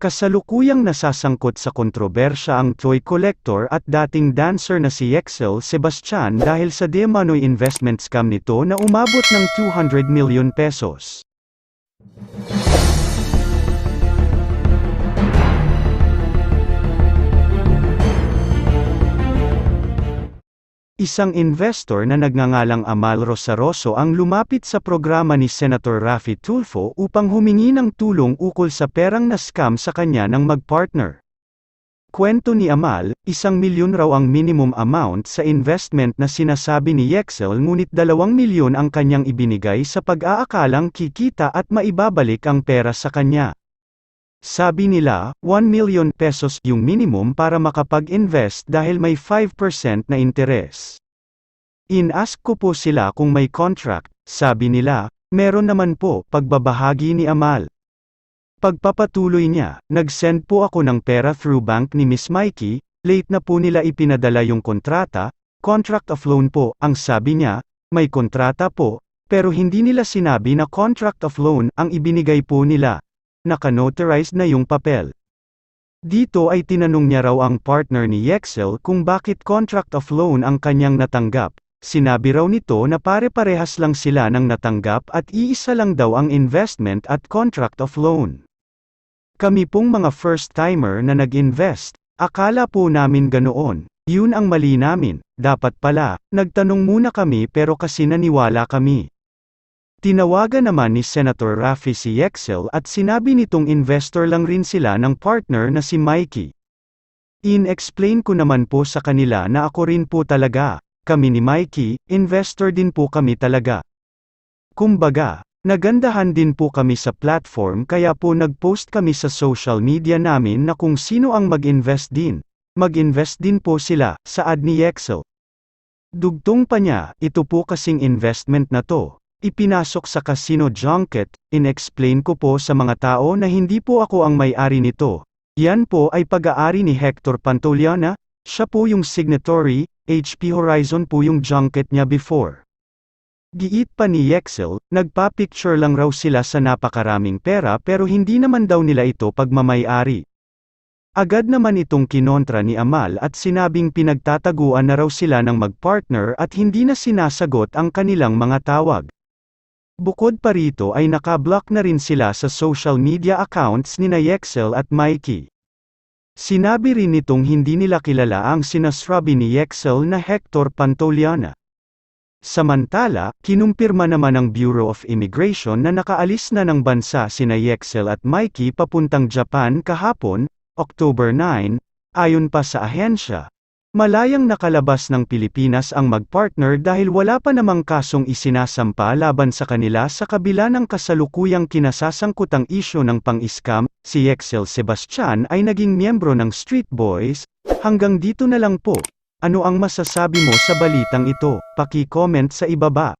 Kasalukuyang nasasangkot sa kontrobersya ang toy collector at dating dancer na si Yexel Sebastian dahil sa Demanoy investment scam nito na umabot ng 200 million pesos. Isang investor na nagngangalang Amal Rosaroso ang lumapit sa programa ni Senator Raffy Tulfo upang humingi ng tulong ukol sa perang na scam sa kanya ng magpartner. Kwento ni Amal, isang milyon raw ang minimum amount sa investment na sinasabi ni Yexel ngunit dalawang milyon ang kanyang ibinigay sa pag-aakalang kikita at maibabalik ang pera sa kanya. Sabi nila, 1 million pesos yung minimum para makapag-invest dahil may 5% na interes. In-ask ko po sila kung may contract, sabi nila, meron naman po, pagbabahagi ni Amal. Pagpapatuloy niya, nag-send po ako ng pera through bank ni Miss Mikey, late na po nila ipinadala yung kontrata, contract of loan po, ang sabi niya, may kontrata po, pero hindi nila sinabi na contract of loan ang ibinigay po nila. Nakanotarized na yung papel. Dito ay tinanong niya raw ang partner ni Yexel kung bakit contract of loan ang kanyang natanggap. Sinabi raw nito na pare-parehas lang sila ng natanggap at iisa lang daw ang investment at contract of loan. Kami pong mga first-timer na nag-invest, akala po namin ganoon, yun ang mali namin, dapat pala, nagtanong muna kami pero kasi naniwala kami. Tinawagan naman ni Senator Raffy si Yexel at sinabi nitong investor lang rin sila ng partner na si Mikey. In-explain ko naman po sa kanila na ako rin po talaga, kami ni Mikey, investor din po kami talaga. Kumbaga, nagandahan din po kami sa platform kaya po nag-post kami sa social media namin na kung sino ang mag-invest din. Mag-invest din po sila, sa ad ni Yexel. Dugtong pa niya, ito po kasing investment na to, ipinasok sa casino junket, in-explain ko po sa mga tao na hindi po ako ang may-ari nito. Yan po ay pag-aari ni Hector Pantoliana, siya po yung signatory, HP Horizon po yung junket niya before. Giit pa ni Yexel, nagpa-picture lang raw sila sa napakaraming pera pero hindi naman daw nila ito pagmamay-ari. Agad naman itong kinontra ni Amal at sinabing pinagtataguan na raw sila ng magpartner at hindi na sinasagot ang kanilang mga tawag. Bukod pa rito ay nakablock na rin sila sa social media accounts ni Yexel at Mikey. Sinabi rin nitong hindi nila kilala ang sinasrabi ni Yexel na Hector Pantoliana. Samantala, kinumpirma naman ng Bureau of Immigration na nakaalis na ng bansa sina Yexel at Mikey papuntang Japan kahapon, October 9, ayon pa sa ahensya. Malayang nakalabas ng Pilipinas ang magpartner dahil wala pa namang kasong isinasampa laban sa kanila sa kabila ng kasalukuyang kinasasangkutang isyo ng pang-scam, si Excel Sebastian ay naging miyembro ng Street Boys. Hanggang dito na lang po. Ano ang masasabi mo sa balitang ito? Paki-comment sa ibaba.